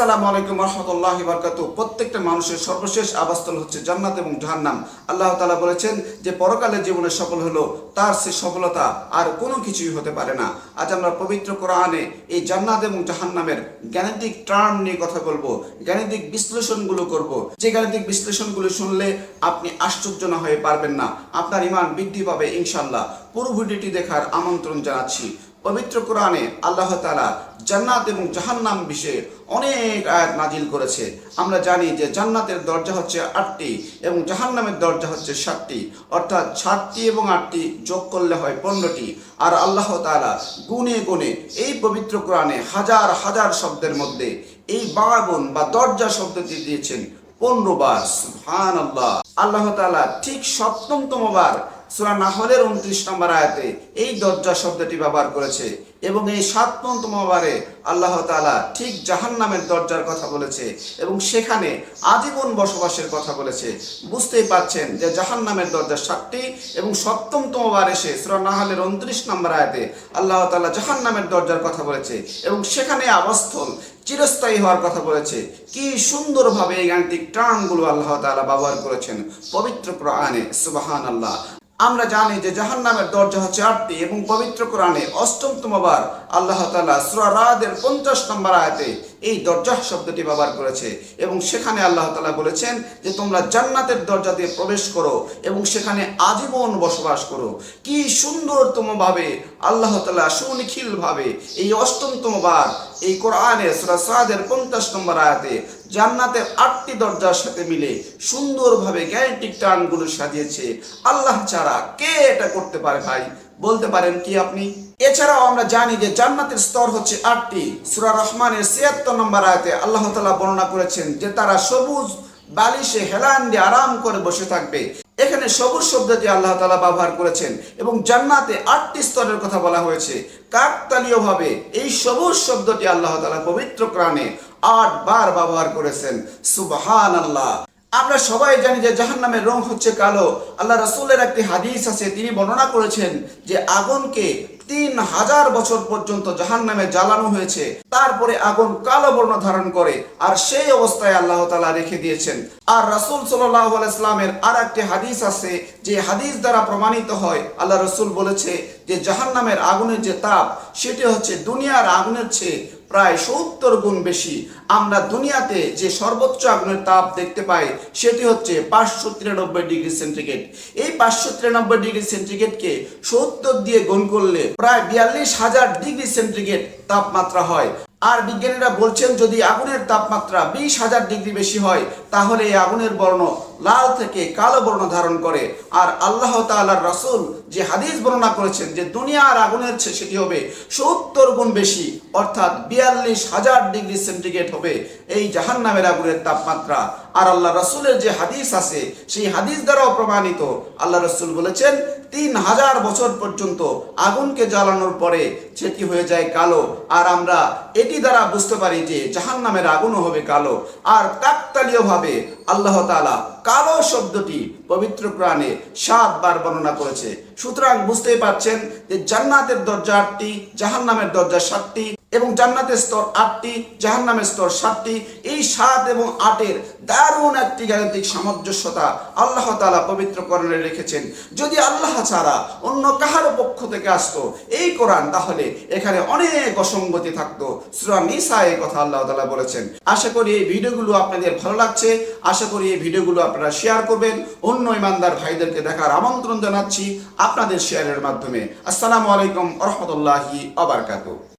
আসসালামু আলাইকুম রহমতুল্লাহ বরকাত প্রত্যেকটা মানুষের সর্বশেষ আবাসস্থল হচ্ছে জান্নাত এবং জাহান্নাম। আল্লাহ তালা বলেছেন যে, পরকালের জীবনে সফল হলো তার সে সফলতা আর কোনো কিছুই হতে পারে না। আজ আমরা পবিত্র কোরআনে এই জান্নাত এবং জাহান্নামের জ্ঞানিক টার্ম নিয়ে কথা বলব জ্ঞানিক বিশ্লেষণগুলো করব। যে জ্ঞানিক বিশ্লেষণগুলো শুনলে আপনি আশ্চর্য না হয়ে পারবেন না। আপনার ইমান বৃদ্ধি পাবে ইনশাল্লাহ পুরো ভিডিওটি দেখার আমন্ত্রণ জানাচ্ছি। পবিত্র কোরআনে আল্লাহ তালা জান্নাত এবং জাহান্নাম বিষয়ে অনেক আয়াত নাজিল করেছে। আমরা জানি যে জান্নাতের দরজা হচ্ছে আটটি এবং জাহান্নামের দরজা হচ্ছে সাতটি। অর্থাৎ সাতটি এবং আটটি যোগ করলে হয় পনেরোটি। আর আল্লাহ তালা গুনে গুনে এই পবিত্র কোরআনে হাজার হাজার শব্দের মধ্যে এই বাগাবন বা দরজা শব্দটি দিয়েছেন পনেরো বার। সুবহান আল্লাহ আল্লাহ তালা ঠিক সপ্তমতম বার সুরা নাহলের উনত্রিশ নম্বর আয়াতে এই দরজা শব্দটি ব্যবহার করেছে এবং এই সাত সাততম বারে আল্লাহ তাআলা ঠিক জাহান নামের দরজার কথা বলেছে এবং সেখানে আজীবন বসবাসের কথা বলেছে। বুঝতেই পারছেন যে জাহান নামের দরজা সাতটি এবং সপ্তমতম বার এসে সুরা নাহলের উনত্রিশ নম্বর আয়াতে আল্লাহ তালা জাহান নামের দরজার কথা বলেছে এবং সেখানে আবাসস্থল চিরস্থায়ী হওয়ার কথা বলেছে। কি সুন্দরভাবে এই গাণিতিক টার্মগুলো আল্লাহ তাআলা ব্যবহার করেছেন পবিত্র কোরআনে সুবাহান আল্লাহ আমরা জানি যে জাহান নামের দরজা আটটি এবং পবিত্র কোরআনে অষ্টমতম বার আল্লাহ তালা সুরা রাদের পঞ্চাশ নম্বর আয়াতে এই দরজা শব্দটি ব্যবহার করেছে। এবং সেখানে আল্লাহ তালা বলেছেন যে, তোমরা জান্নাতের দরজা দিয়ে প্রবেশ করো এবং সেখানে আজীবন বসবাস করো। কি সুন্দরতম ভাবে আল্লাহ তালা সুনিখিল ভাবে এই অষ্টমতম বার এই কোরআনে সুরা সাদের পঞ্চাশ নম্বর আয়াতে জান্নাতের আটটি দরজার সাথে মিলে সুন্দরভাবে গ্যারেন্টিক টার্নগুলো সাজিয়েছে। আল্লাহ ছাড়া কে এটা করতে পারে ভাই? বলতে পারেন কি আপনি? এছাড়াও আমরা জানি যে জান্নাতের স্তর হচ্ছে আটটি। সুরা রহমানের ছিয়াত্তর নম্বর আয়তে আল্লাহ তালা বর্ণনা করেছেন যে তারা সবুজ বালিশে হেলান দিয়ে আরাম করে বসে থাকবে। এখানে সবুজ শব্দটি আল্লাহ তালা ব্যবহার করেছেন এবং জান্নাতে আটটি স্তরের কথা বলা হয়েছে। কাকতালীয় ভাবে এই সবুজ শব্দটি আল্লাহ তালা পবিত্র প্রাণে আট বার ব্যবহার করেছেন। সুবহান আল্লাহ আমরা সবাই জানি যে জাহান্নামের রং হচ্ছে কালো। আল্লাহ রসুলের একটি হাদিস আছে, তিনি বর্ণনা করেছেন যে আগুনকে তিন হাজার বছর পর্যন্ত জাহান নামে জ্বালানো হয়েছে। তারপরে আগুন কালো বর্ণ ধারণ করে, আর সেই অবস্থায় আল্লাহ তালা রেখে দিয়েছেন। আর রাসুল সাল্লাহ আর একটি হাদিস আছে, যে হাদিস দ্বারা প্রমাণিত হয়, আল্লাহ রসুল বলেছে যে জাহান নামের আগুনের যে তাপ, সেটি হচ্ছে দুনিয়ার আগুনের চেয়ে প্রায় সত্তর গুণ বেশি। আমরা দুনিয়াতে যে সর্বোচ্চ আগুনের তাপ দেখতে পাই, সেটি হচ্ছে পাঁচশো তিরানব্বই ডিগ্রি সেন্টিগ্রেড। এই পাঁচশো তিরানব্বই ডিগ্রি সেন্টিগ্রেডকে সত্তর দিয়ে গুণ করলে প্রায় বিয়াল্লিশ হাজার ডিগ্রি সেন্টিগ্রেড তাপমাত্রা হয়। আর বিজ্ঞানীরা বলছেন, যদি আগুনের তাপমাত্রা বিশ হাজার ডিগ্রি বেশি হয়, তাহলে এই আগুনের বর্ণ লাল থেকে কালো বর্ণ ধারণ করে। আর আল্লাহ তাআলার রসুল যে হাদিস বর্ণনা করেছেন যে দুনিয়ার আগুনের সেটি হবে সত্তর গুণ বেশি, অর্থাৎ বিয়াল্লিশ হাজার ডিগ্রি সেন্টিগ্রেড হবে এই জাহান্নামের আগুনের তাপমাত্রা। আর আল্লাহ রসুলের যে হাদিস আছে, সেই হাদিস দ্বারাও প্রমাণিত। আল্লাহ রসুল বলেছেন, তিন হাজার বছর পর্যন্ত আগুনকে জ্বালানোর পরে সেটি হয়ে যায় কালো। আর আমরা এটি দ্বারা বুঝতে পারি যে জাহান নামের আগুনও হবে কালো। আর কাকতালীয় ভাবে আল্লাহ তালা কালো শব্দটি পবিত্র প্রাণে সাতবার বর্ণনা করেছে। সুতরাং বুঝতেই পারছেন যে জান্নাতের দরজা আটটি জাহান নামের দরজা সাতটি এবং জান্নাতের স্তর আটটি জাহান নামের স্তর সাতটি। এই সাত এবং আটের দারুণ একটি গাণিতিক সামঞ্জস্যতা আল্লাহ তালা পবিত্র করণে রেখেছেন। যদি আল্লাহ ছাড়া অন্য কাহারও পক্ষ থেকে আসতো, এই কোরআন তাহলে এখানে অনেক অসঙ্গতি থাকতো। সুরা নিসা এই কথা আল্লাহ তালা বলেছেন। আশা করি এই ভিডিওগুলো আপনাদের ভালো লাগছে। আশা করি এই ভিডিওগুলো আপনারা শেয়ার করবেন। অন্য ইমানদার ভাইদেরকে দেখার আমন্ত্রণ জানাচ্ছি আপনাদের শেয়ারের মাধ্যমে। আসসালামু আলাইকুম রহমতুল্লাহি আবরকাত